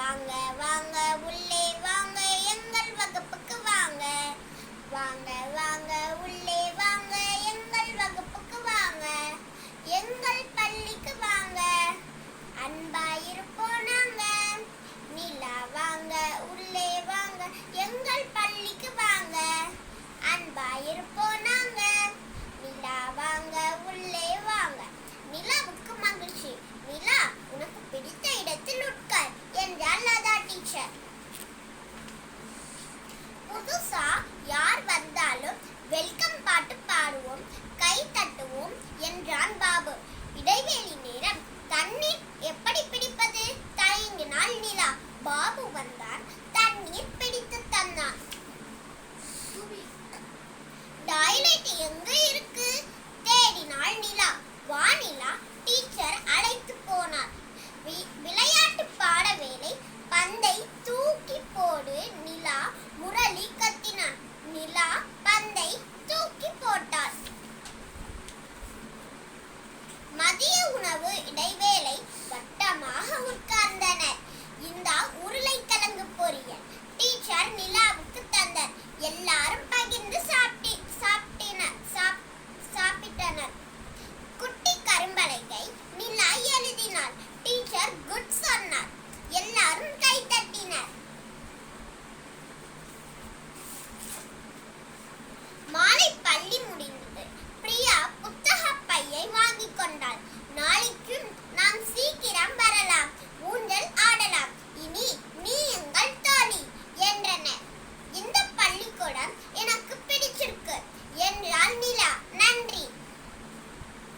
வாங்க வாங்க உள்ள உணவு இடைவேளை வட்டமாக உட்கார்ந்தனர்.